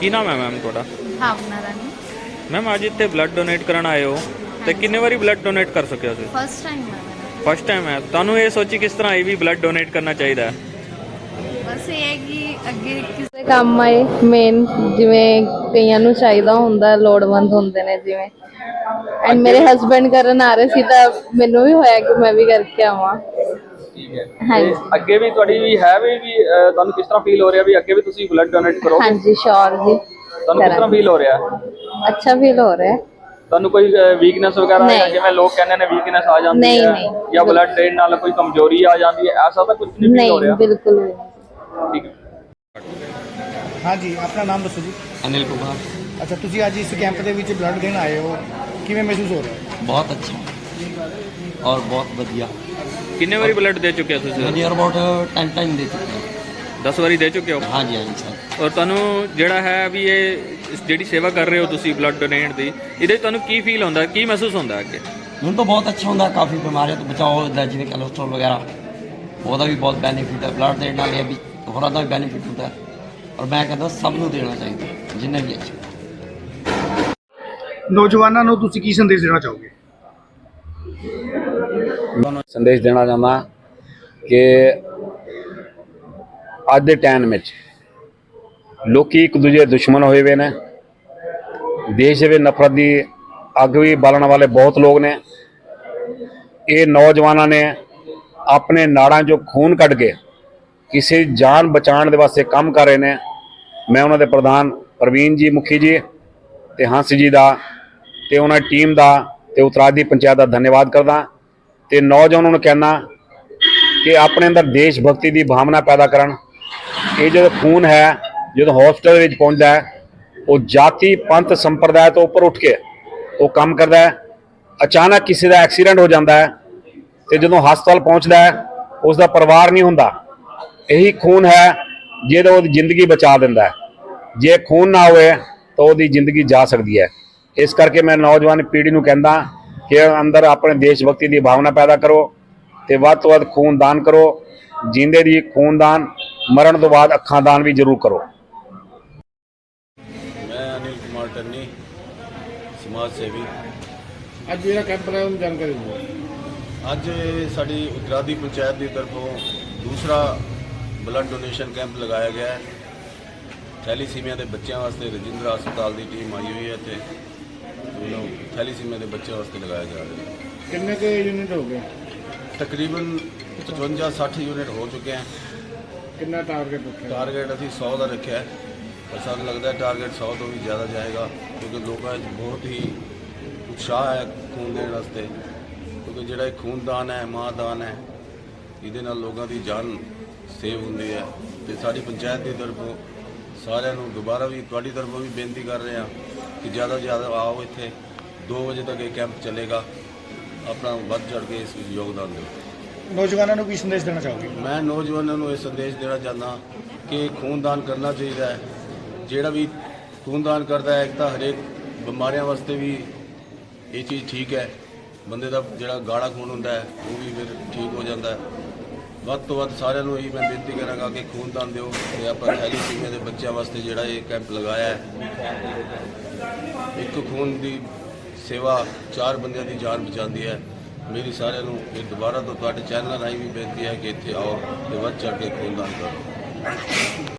ਕੀ ਨਾਮ ਹੈ ਮੈਮ ਤੁਹਾਡਾ? ਭਾਵਨਾ ਰਾਣੀ। ਮੈਮ ਅੱਜ ਇੱਥੇ ਬਲੱਡ ਡੋਨੇਟ ਕਰਨ ਆਏ ਹੋ। ਤੇ ਕਿੰਨੇ ਵਾਰੀ ਬਲੱਡ ਡੋਨੇਟ ਕਰ ਸਕਿਆ ਸੀ ਫਸਟ ਟਾਈਮ ਹੈ ਫਸਟ ਟਾਈਮ ਹੈ। ਤੁਹਾਨੂੰ ਇਹ ਸੋਚੀ ਕਿਸ ਤਰ੍ਹਾਂ ਆਈ ਵੀ ਬਲੱਡ ਡੋਨੇਟ ਕਰਨਾ ਚਾਹੀਦਾ ਹੈ? ਬਸ ਇਹ ਹੈ ਕਿ ਅੱਗੇ ਕਿਸੇ ਕੰਮ ਆਏ ਮੇਨ ਜਿਵੇਂ ਕਈਆਂ ਨੂੰ ਚਾਹੀਦਾ ਹੁੰਦਾ ਲੋੜਵੰਦ ਹੁੰਦੇ ਨੇ ਜਿਵੇਂ। ਐਂਡ ਮੇਰੇ ਹਸਬੰਡ ਕਰਨ ਆ ਰਹੇ ਸੀ ਤਾਂ ਮੈਨੂੰ ਵੀ ਹੋਇਆ ਕਿ ਮੈਂ ਵੀ ਕਰਕੇ ਆਵਾਂ। ਠੀਕ ਹੈ। ਹਾਂਜੀ। ਅੱਗੇ ਵੀ ਤੁਹਾਡੀ ਵੀ ਹੈ ਵੀ ਵੀ ਅਹ, ਤੁਹਾਨੂੰ ਕਿਸ ਤਰ੍ਹਾਂ ਫੀਲ ਹੋ ਰਿਹਾ ਵੀ ਅੱਗੇ ਵੀ ਤੁਸੀਂ ਬਲੱਡ ਡੋਨੇਟ ਕਰੋਗੇ? ਹਾਂਜੀ ਸ਼ੋਰ ਜੀ। ਤੁਹਾਨੂੰ ਕਿਸ ਤਰ੍ਹਾਂ ਫੀਲ ਹੋ ਰਿਹਾ? ਅੱਛਾ ਫੀਲ ਹੋ ਰਿਹਾ। ਹੈ ਤੁਹਾਨੂੰ ਕੋਈ ਵੀਕਨੈਸ ਵਗੈਰਾ ਨਹੀਂ। ਹੈ ਜਿਵੇਂ ਲੋਕ ਕਹਿੰਦੇ ਨੇ ਵੀਕਨੈਸ ਆ ਜਾਂਦੀ ਨਹੀਂ, ਹੈ ਨਹੀਂ। ਜਾਂ ਬਲੱਡ ਦੇਣ ਨਾਲ ਕੋਈ ਕਮਜ਼ੋਰੀ ਆ ਜਾਂਦੀ ਹੈ ਐਸਾ ਤਾਂ ਕੁਝ ਨਹੀਂ ਫੀਲ ਹੋ ਨਹੀਂ ਰਿਹਾ ਬਿਲਕੁਲ ਵੀ ਨਹੀਂ। ਠੀਕ ਹੈ। ਹਾਂਜੀ ਆਪਣਾ ਨਾਮ ਦੱਸੋ ਜੀ। ਅਨਿਲ ਕੁਮਾਰ। ਅੱਛਾ ਤੁਸੀਂ ਅੱਜ ਇਸ ਕੈਂਪ ਦੇ ਵਿੱਚ ਬਲੱਡ ਦੇਣ ਆਏ ਹੋ। ਕਿਵੇਂ ਮਹਿਸੂਸ ਹੋ ਰਿਹਾ? ਹੈ ਬਹੁਤ ਅੱਛਾ। ਔਰ ਬਹੁਤ ਵਧੀਆ। ਕਿੰਨੇ ਵਾਰੀ ਬਲੱਡ ਦੇ ਚੁੱਕੇ ਹੋ ਤੁਸੀਂ? ਮੈਂ ਨੀਅਰ ਅਬਾਊਟ 10 ਟਾਈਮ ਦੇ ਚੁੱਕੇ ਹਾਂ। 10 ਵਾਰੀ ਦੇ ਚੁੱਕੇ ਹੋ? ਹਾਂਜੀ ਹਾਂਜੀ ਸਰ। ਔਰ ਤੁਹਾਨੂੰ ਜਿਹੜਾ ਹੈ ਵੀ ਇਹ ਜਿਹੜੀ ਸੇਵਾ ਕਰ ਰਹੇ ਹੋ ਤੁਸੀਂ ਬਲੱਡ ਡੋਨੇਟ ਦੀ ਇਹਦੇ 'ਚ ਤੁਹਾਨੂੰ ਕੀ ਫੀਲ ਹੁੰਦਾ ਕੀ ਮਹਿਸੂਸ ਹੁੰਦਾ ਅੱਗੇ? ਮੈਨੂੰ ਤਾਂ ਬਹੁਤ ਅੱਛਾ ਹੁੰਦਾ ਕਾਫੀ ਬਿਮਾਰੀਆਂ ਤੋਂ ਬਚਾਓ ਹੁੰਦਾ ਜਿਵੇਂ ਕੋਲੇਸਟ੍ਰੋਲ ਵਗੈਰਾ ਉਹਦਾ ਵੀ ਬਹੁਤ ਬੈਨੀਫਿਟ ਹੈ ਬਲੱਡ ਦੇਣ ਨਾਲ ਇਹ ਵੀ ਹੋਰਾਂ ਦਾ ਵੀ ਬੈਨੀਫਿਟ ਹੁੰਦਾ ਹੈ। ਔਰ ਮੈਂ ਕਹਿੰਦਾ ਸਭ ਨੂੰ ਦੇਣਾ ਚਾਹੀਦਾ ਜਿੰਨੇ ਵੀ ਅੱਛੇ। ਨੌਜਵਾਨਾਂ ਨੂੰ ਤੁਸੀਂ ਕੀ ਸੰਦੇਸ਼ ਦੇਣਾ ਚਾਹੋਗੇ? ਸੰਦੇਸ਼ ਦੇਣਾ ਚਾਹੁੰਦਾ ਕਿ ਅੱਜ ਦੇ ਟਾਈਮ ਵਿੱਚ ਲੋਕੀ ਇੱਕ ਦੂਜੇ ਦੁਸ਼ਮਣ ਹੋਏ ਹੋਏ ਨੇ। ਦੇਸ਼ ਦੇ ਵਿੱਚ ਨਫ਼ਰਤ ਦੀ ਅੱਗ ਵੀ ਬਾਲਣ ਵਾਲੇ ਬਹੁਤ ਲੋਕ ਨੇ। ਇਹ ਨੌਜਵਾਨਾਂ ਨੇ ਆਪਣੇ ਨਾੜਾਂ 'ਚੋਂ ਖੂਨ ਕੱਢ ਕੇ ਕਿਸੇ ਜਾਨ ਬਚਾਉਣ ਦੇ ਵਾਸਤੇ ਕੰਮ ਕਰ ਰਹੇ ਨੇ। ਮੈਂ ਉਹਨਾਂ ਦੇ ਪ੍ਰਧਾਨ ਪ੍ਰਵੀਨ ਜੀ, ਮੁਖੀ ਜੀ ਤੇ ਹੰਸ ਜੀ ਦਾ ਤੇ ਉਹਨਾਂ ਟੀਮ ਦਾ ਤੇ ਉਤਰਾਦੀ ਪੰਚਾਇਤ ਦਾ ਧੰਨਵਾਦ ਕਰਦਾ ਤੇ ਨੌਜਵਾਨਾਂ ਨੂੰ ਕਹਿਣਾ ਕਿ ਆਪਣੇ ਅੰਦਰ ਦੇਸ਼ ਭਗਤੀ ਦੀ ਭਾਵਨਾ ਪੈਦਾ ਕਰਨ। ਇਹ ਜਦੋਂ ਖੂਨ ਹੈ, ਜਦੋਂ ਹਸਪਤਾਲ ਵਿੱਚ ਪਹੁੰਚਦਾ ਹੈ, ਉਹ ਜਾਤੀ ਪੰਥ ਸੰਪਰਦਾਇ ਤੋਂ ਉੱਪਰ ਉੱਠ ਕੇ ਉਹ ਕੰਮ ਕਰਦਾ ਹੈ। ਅਚਾਨਕ ਕਿਸੇ ਦਾ ਐਕਸੀਡੈਂਟ ਹੋ ਜਾਂਦਾ ਹੈ ਤੇ ਜਦੋਂ ਹਸਪਤਾਲ ਪਹੁੰਚਦਾ ਹੈ ਉਸ ਦਾ ਪਰਿਵਾਰ ਨਹੀਂ ਹੁੰਦਾ। ਇਹੀ ਖੂਨ ਹੈ ਜਿਹੜਾ ਉਹਦੀ ਜ਼ਿੰਦਗੀ ਬਚਾ ਦਿੰਦਾ ਹੈ। ਜੇ ਖੂਨ ਨਾ ਹੋਵੇ ਤਾਂ ਉਹਦੀ ਜ਼ਿੰਦਗੀ ਜਾ ਸਕਦੀ ਹੈ। ਇਸ ਕਰਕੇ ਮੈਂ ਨੌਜਵਾਨ ਪੀੜ੍ਹੀ ਨੂੰ ਕਹਿੰਦਾ ਕਿ ਅੰਦਰ ਆਪਣੇ ਦੇਸ਼ ਭਗਤੀ ਦੀ ਭਾਵਨਾ ਪੈਦਾ ਕਰੋ ਤੇ ਵੱਧ ਤੋਂ ਵੱਧ ਖੂਨ ਦਾਨ ਕਰੋ ਜਿੰਦੇ ਦੀ ਖੂਨ ਦਾਨ ਮਰਨ ਤੋਂ ਬਾਅਦ ਅੱਖਾਂ ਦਾਨ ਵੀ ਜ਼ਰੂਰ ਕਰੋ। ਮੈਂ ਅਨਿਲ ਕੁਮਾਰ ਟੰਨੀ ਸਮਾਜ ਸੇਵੀ। ਅੱਜ ਜਿਹੜਾ ਕੈਂਪ ਲਾਇਆ ਉਹਨੂੰ ਜਾਣਕਾਰੀ ਦਿਓ। ਅੱਜ ਸਾਡੀ ਉਤਰਾਦੀ ਪੰਚਾਇਤ ਦੀ ਤਰਫੋਂ ਦੂਸਰਾ ਬਲੱਡ ਡੋਨੇਸ਼ਨ ਕੈਂਪ ਲਗਾਇਆ ਗਿਆ ਹੈ। ਥੈਲੀਸੀਮੀਆ ਦੇ ਬੱਚਿਆਂ ਵਾਸਤੇ ਰਜਿੰਦਰਾ ਹਸਪਤਾਲ ਦੀ ਟੀਮ ਆਈ ਹੋਈ ਹੈ ਤੇ ਉਹਨੂੰ ਥੈਲੀਸੀਮੀਆ ਦੇ ਬੱਚਿਆਂ ਵਾਸਤੇ ਲਗਾਇਆ ਜਾ ਰਿਹਾ। ਹੈ ਕਿੰਨੇ ਕੁ ਯੂਨਿਟ ਹੋ ਗਏ? ਤਕਰੀਬਨ 55 60 ਯੂਨਿਟ ਹੋ ਚੁੱਕੇ ਹਨ ਕਿੰਨਾ ਟਾਰਗੇਟ ਰੱਖਿਆ? ਟਾਰਗੇਟ ਅਸੀਂ 100 ਦਾ ਰੱਖਿਆ। ਹੈ ਪਰ ਸਾਨੂੰ ਲੱਗਦਾ ਹੈ ਟਾਰਗੇਟ 100 ਤੋਂ ਵੀ ਜ਼ਿਆਦਾ ਜਾਏਗਾ ਕਿਉਂਕਿ ਲੋਕਾਂ 'ਚ ਬਹੁਤ ਹੀ ਉਤਸ਼ਾਹ ਹੈ ਖੂਨ ਦੇਣ ਵਾਸਤੇ। ਕਿਉਂਕਿ ਜਿਹੜਾ ਇਹ ਖੂਨਦਾਨ ਹੈ ਮਾਂ ਦਾਨ ਹੈ ਇਹਦੇ ਨਾਲ ਲੋਕਾਂ ਦੀ ਜਾਨ ਸੇਵ ਹੁੰਦੀ ਹੈ। ਤੇ ਸਾਡੀ ਪੰਚਾਇਤ ਦੀ ਤਰਫੋਂ ਸਾਰਿਆਂ ਨੂੰ ਦੁਬਾਰਾ ਵੀ ਤੁਹਾਡੀ ਤਰਫੋਂ ਵੀ ਬੇਨਤੀ ਕਰ ਰਹੇ ਹਾਂ ਕਿ ਜ਼ਿਆਦਾ ਤੋਂ ਜ਼ਿਆਦਾ ਆਓ ਇੱਥੇ। 2 ਵਜੇ ਤੱਕ ਇਹ ਕੈਂਪ ਚੱਲੇਗਾ। ਆਪਣਾ ਵੱਧ ਚੜ ਕੇ ਇਸ ਵਿੱਚ ਯੋਗਦਾਨ ਦਿਓ। ਨੌਜਵਾਨਾਂ ਨੂੰ ਕੀ ਸੰਦੇਸ਼ ਦੇਣਾ ਚਾਹੋਗੇ? ਮੈਂ ਨੌਜਵਾਨਾਂ ਨੂੰ ਇਹ ਸੰਦੇਸ਼ ਦੇਣਾ ਚਾਹੁੰਦਾ ਕਿ ਖੂਨਦਾਨ ਕਰਨਾ ਚਾਹੀਦਾ ਹੈ। ਜਿਹੜਾ ਵੀ ਖੂਨਦਾਨ ਕਰਦਾ ਹੈ ਇੱਕ ਤਾਂ ਹਰੇਕ ਬਿਮਾਰੀਆਂ ਵਾਸਤੇ ਵੀ ਇਹ ਚੀਜ਼ ਠੀਕ ਹੈ। ਬੰਦੇ ਦਾ ਜਿਹੜਾ ਗਾੜਾ ਖੂਨ ਹੁੰਦਾ ਹੈ ਉਹ ਵੀ ਫਿਰ ਠੀਕ ਹੋ ਜਾਂਦਾ ਹੈ। ਵੱਧ ਤੋਂ ਵੱਧ ਸਾਰਿਆਂ ਨੂੰ ਇਹੀ ਮੈਂ ਬੇਨਤੀ ਕਰਾਂਗਾ ਕਿ ਖੂਨਦਾਨ ਦਿਓ ਤੇ ਆਪਾਂ ਥੈਲੀਸੀਮੀਆ ਦੇ ਬੱਚਿਆਂ ਵਾਸਤੇ ਜਿਹੜਾ ਇਹ ਕੈਂਪ ਲਗਾਇਆ ਹੈ। ਇੱਕ ਖੂਨ ਦੀ ਸੇਵਾ ਚਾਰ ਬੰਦਿਆਂ ਦੀ ਜਾਨ ਬਚਾਉਂਦੀ ਹੈ। ਮੇਰੀ ਸਾਰਿਆਂ ਨੂੰ ਇਹ ਦੁਬਾਰਾ ਤੋਂ ਤੁਹਾਡੇ ਚੈਨਲ ਰਾਹੀਂ ਵੀ ਬੇਨਤੀ ਹੈ ਕਿ ਇੱਥੇ ਆਓ ਤੇ ਵੱਧ ਚੜ੍ਹ ਕੇ ਖੂਨਦਾਨ ਕਰੋ।